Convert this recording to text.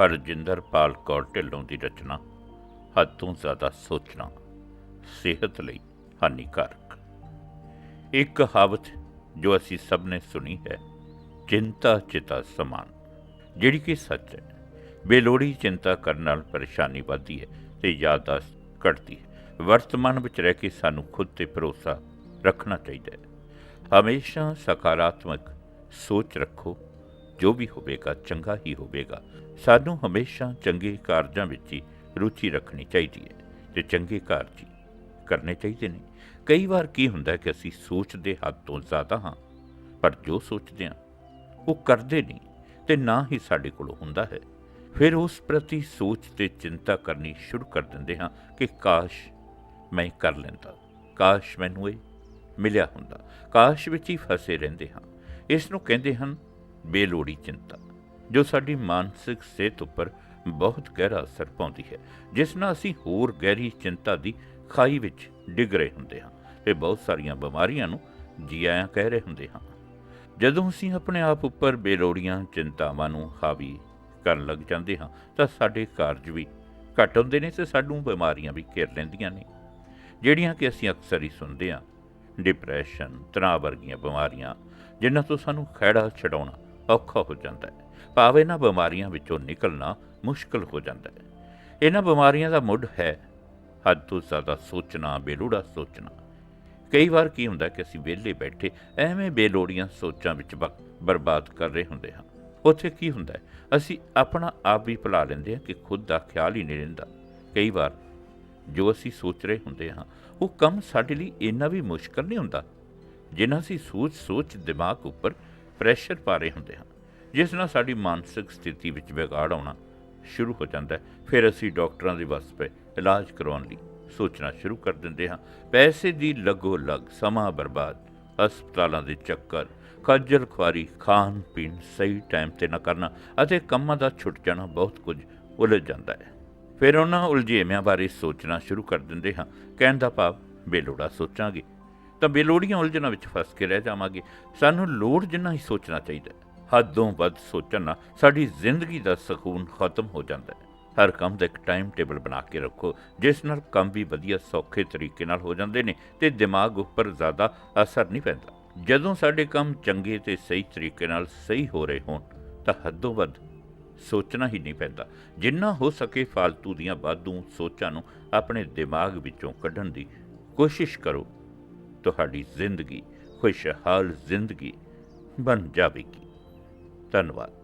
ਹਰਜਿੰਦਰ ਪਾਲ ਕੌਰ ਢਿੱਲੋਂ ਦੀ ਰਚਨਾ, ਹੱਦ ਤੋਂ ਜ਼ਿਆਦਾ ਸੋਚਣਾ, ਸਿਹਤ ਲਈ ਹਾਨੀਕਾਰਕ। ਇੱਕ ਕਹਾਵਤ ਜੋ ਅਸੀਂ ਸਭ ਨੇ ਸੁਣੀ ਹੈ, ਚਿੰਤਾ ਚਿਤਾ ਸਮਾਨ, ਜਿਹੜੀ ਕਿ ਸੱਚ ਹੈ। ਬੇਲੋੜੀ ਚਿੰਤਾ ਕਰਨ ਨਾਲ ਪਰੇਸ਼ਾਨੀ ਵੱਧਦੀ ਹੈ ਤੇ ਯਾਦਾਸ਼ਤ ਘਟਦੀ ਹੈ। ਵਰਤਮਾਨ ਵਿੱਚ ਰਹਿ ਕੇ ਸਾਨੂੰ ਖੁਦ ਤੇ ਭਰੋਸਾ ਰੱਖਣਾ ਚਾਹੀਦਾ ਹੈ। ਹਮੇਸ਼ਾ ਸਕਾਰਾਤਮਕ ਸੋਚ ਰੱਖੋ ਜੋ ਵੀ ਹੋਵੇਗਾ, ਚੰਗਾ ਹੀ ਹੋਵੇਗਾ। ਸਾਨੂੰ ਹਮੇਸ਼ਾ ਚੰਗੇ ਕਾਰਜਾਂ ਵਿੱਚ ਹੀ ਰੁਚੀ ਰੱਖਣੀ ਚਾਹੀਦੀ ਹੈ। ਤੇ ਚੰਗੇ ਕਾਰਜ ਹੀ ਕਰਨੇ ਚਾਹੀਦੇ ਨੇ, ਕਈ ਵਾਰ ਕੀ ਹੁੰਦਾ ਕਿ ਅਸੀਂ ਸੋਚਦੇ ਹੱਦ ਤੋਂ ਜ਼ਿਆਦਾ ਹਾਂ, ਪਰ ਜੋ ਸੋਚਦੇ ਹਾਂ, ਉਹ ਕਰਦੇ ਨਹੀਂ ਤੇ ਨਾ ਹੀ ਸਾਡੇ ਕੋਲ ਹੁੰਦਾ ਹੈ। ਫਿਰ ਉਸ ਪ੍ਰਤੀ ਸੋਚ ਤੇ ਚਿੰਤਾ ਕਰਨੀ ਸ਼ੁਰੂ ਕਰ ਦਿੰਦੇ ਹਾਂ ਕਿ ਕਾਸ਼ ਮੈਂ ਕਰ ਲੈਂਦਾ, ਕਾਸ਼ ਮੈਨੂੰ ਇਹ ਮਿਲਿਆ ਹੁੰਦਾ। ਕਾਸ਼ ਵਿੱਚ ਹੀ ਫਸੇ ਰਹਿੰਦੇ ਹਾਂ। ਇਸ ਨੂੰ ਕਹਿੰਦੇ ਹਨ ਬੇਲੋੜੀ ਚਿੰਤਾ, ਜੋ ਸਾਡੀ ਮਾਨਸਿਕ ਸਿਹਤ ਉੱਪਰ ਬਹੁਤ ਗਹਿਰਾ ਅਸਰ ਪਾਉਂਦੀ ਹੈ, ਜਿਸ ਨਾਲ ਅਸੀਂ ਹੋਰ ਗਹਿਰੀ ਚਿੰਤਾ ਦੀ ਖਾਈ ਵਿੱਚ ਡਿੱਗ ਰਹੇ ਹੁੰਦੇ ਹਾਂ ਤੇ ਬਹੁਤ ਸਾਰੀਆਂ ਬਿਮਾਰੀਆਂ ਨੂੰ ਜੀ ਕਹਿ ਰਹੇ ਹੁੰਦੇ ਹਾਂ। ਜਦੋਂ ਅਸੀਂ ਆਪਣੇ ਆਪ ਉੱਪਰ ਬੇਲੋੜੀਆਂ ਚਿੰਤਾਵਾਂ ਨੂੰ ਹਾਵੀ ਕਰਨ ਲੱਗ ਜਾਂਦੇ ਹਾਂ, ਤਾਂ ਸਾਡੇ ਕਾਰਜ ਵੀ ਘੱਟ ਹੁੰਦੇ ਨੇ ਤੇ ਸਾਨੂੰ ਬਿਮਾਰੀਆਂ ਵੀ ਘੇਰ ਲੈਂਦੀਆਂ ਨੇ, ਜਿਹੜੀਆਂ ਕਿ ਅਸੀਂ ਅਕਸਰ ਹੀ ਸੁਣਦੇ ਹਾਂ। ਡਿਪਰੈਸ਼ਨ ਤਣਾਅ ਵਰਗੀਆਂ ਬਿਮਾਰੀਆਂ, ਜਿਨ੍ਹਾਂ ਤੋਂ ਸਾਨੂੰ ਖਹਿੜਾ ਛਡਾਉਣਾ ਔਖਾ ਹੋ ਜਾਂਦਾ ਹੈ। ਭਾਵੇਂ ਇਹਨਾਂ ਬਿਮਾਰੀਆਂ ਵਿੱਚੋਂ ਨਿਕਲਣਾ ਮੁਸ਼ਕਲ ਹੋ ਜਾਂਦਾ ਹੈ। ਇਹਨਾਂ ਬਿਮਾਰੀਆਂ ਦਾ ਮੁੱਢ ਹੈ ਹੱਦ ਤੋਂ ਜ਼ਿਆਦਾ ਸੋਚਣਾ, ਬੇਲੋੜਾ ਸੋਚਣਾ। ਕਈ ਵਾਰ ਕੀ ਹੁੰਦਾ ਕਿ ਅਸੀਂ ਵਿਹਲੇ ਬੈਠੇ ਐਵੇਂ ਬੇਲੋੜੀਆਂ ਸੋਚਾਂ ਵਿੱਚ ਵਕਤ ਬਰਬਾਦ ਕਰ ਰਹੇ ਹੁੰਦੇ ਹਾਂ। ਉੱਥੇ ਕੀ ਹੁੰਦਾ ਅਸੀਂ ਆਪਣਾ ਆਪ ਵੀ ਭੁਲਾ ਲੈਂਦੇ ਹਾਂ ਕਿ ਖੁਦ ਦਾ ਖਿਆਲ ਹੀ ਨਹੀਂ ਰਹਿੰਦਾ। ਕਈ ਵਾਰ ਜੋ ਅਸੀਂ ਸੋਚ ਰਹੇ ਹੁੰਦੇ ਹਾਂ, ਉਹ ਕੰਮ ਸਾਡੇ ਲਈ ਇੰਨਾ ਵੀ ਮੁਸ਼ਕਲ ਨਹੀਂ ਹੁੰਦਾ, ਜਿੰਨਾ ਅਸੀਂ ਸੋਚ-ਸੋਚ ਦਿਮਾਗ ਉੱਪਰ ਪ੍ਰੈਸ਼ਰ ਪਾ ਰਹੇ ਹੁੰਦੇ ਹਾਂ ਜਿਸ ਨਾਲ ਸਾਡੀ ਮਾਨਸਿਕ ਸਥਿਤੀ ਵਿੱਚ ਵਿਗਾੜ ਆਉਣਾ ਸ਼ੁਰੂ ਹੋ ਜਾਂਦਾ ਹੈ। ਫਿਰ ਅਸੀਂ ਡਾਕਟਰਾਂ ਦੇ ਵੱਸ ਪਏ ਇਲਾਜ ਕਰਵਾਉਣ ਲਈ ਸੋਚਣਾ ਸ਼ੁਰੂ ਕਰ ਦਿੰਦੇ ਹਾਂ। ਪੈਸੇ ਦੀ ਲੱਗੋ ਲੱਗ, ਸਮਾਂ ਬਰਬਾਦ, ਹਸਪਤਾਲਾਂ ਦੇ ਚੱਕਰ ਖੱਜਲ ਖੁਆਰੀ, ਖਾਣ ਪੀਣ ਸਹੀ ਟਾਈਮ ਤੇ ਨਾ ਕਰਨਾ ਅਤੇ ਕੰਮਾਂ ਦਾ ਛੁੱਟ ਜਾਣਾ ਬਹੁਤ ਕੁਝ ਉਲਝ ਜਾਂਦਾ ਹੈ। ਫਿਰ ਉਹਨਾਂ ਉਲਝੇਵਿਆਂ ਬਾਰੇ ਸੋਚਣਾ ਸ਼ੁਰੂ ਕਰ ਦਿੰਦੇ ਹਾਂ। ਕਹਿਣ ਦਾ ਭਾਵ, ਬੇਲੋੜਾ ਸੋਚਾਂਗੇ। ਤਾਂ ਬੇਲੋੜੀਆਂ ਉਲਝਣਾਂ ਵਿੱਚ ਫਸ ਕੇ ਰਹਿ ਜਾਵਾਂਗੇ। ਸਾਨੂੰ ਲੋੜ ਜਿੰਨਾ ਹੀ ਸੋਚਣਾ ਚਾਹੀਦਾ ਹੱਦੋਂ ਵੱਧ ਸੋਚਣ ਨਾਲ ਸਾਡੀ ਜ਼ਿੰਦਗੀ ਦਾ ਸਕੂਨ ਖਤਮ ਹੋ ਜਾਂਦਾ ਹੈ। ਹਰ ਕੰਮ ਦਾ ਇੱਕ ਟਾਈਮ ਟੇਬਲ ਬਣਾ ਕੇ ਰੱਖੋ, ਜਿਸ ਨਾਲ ਕੰਮ ਵੀ ਵਧੀਆ, ਸੌਖੇ ਤਰੀਕੇ ਨਾਲ ਹੋ ਜਾਂਦੇ ਨੇ ਤੇ ਦਿਮਾਗ ਉੱਪਰ ਜ਼ਿਆਦਾ ਅਸਰ ਨਹੀਂ ਪੈਂਦਾ। ਜਦੋਂ ਸਾਡੇ ਕੰਮ ਚੰਗੇ ਤੇ ਸਹੀ ਤਰੀਕੇ ਨਾਲ ਸਹੀ ਹੋ ਰਹੇ ਹੋਣ, ਤਾਂ ਹੱਦੋਂ ਵੱਧ ਸੋਚਣਾ ਹੀ ਨਹੀਂ ਪੈਂਦਾ। ਜਿੰਨਾ ਹੋ ਸਕੇ ਫालतू ਦੀਆਂ ਵਾਧੂ ਸੋਚਾਂ ਨੂੰ ਆਪਣੇ ਦਿਮਾਗ ਵਿੱਚੋਂ ਕੱਢਣ ਦੀ ਕੋਸ਼ਿਸ਼ ਕਰੋ। ਤੁਹਾਡੀ ਜ਼ਿੰਦਗੀ ਖੁਸ਼ਹਾਲ ਜ਼ਿੰਦਗੀ ਬਣ ਜਾਵੇਗੀ। ਧੰਨਵਾਦ।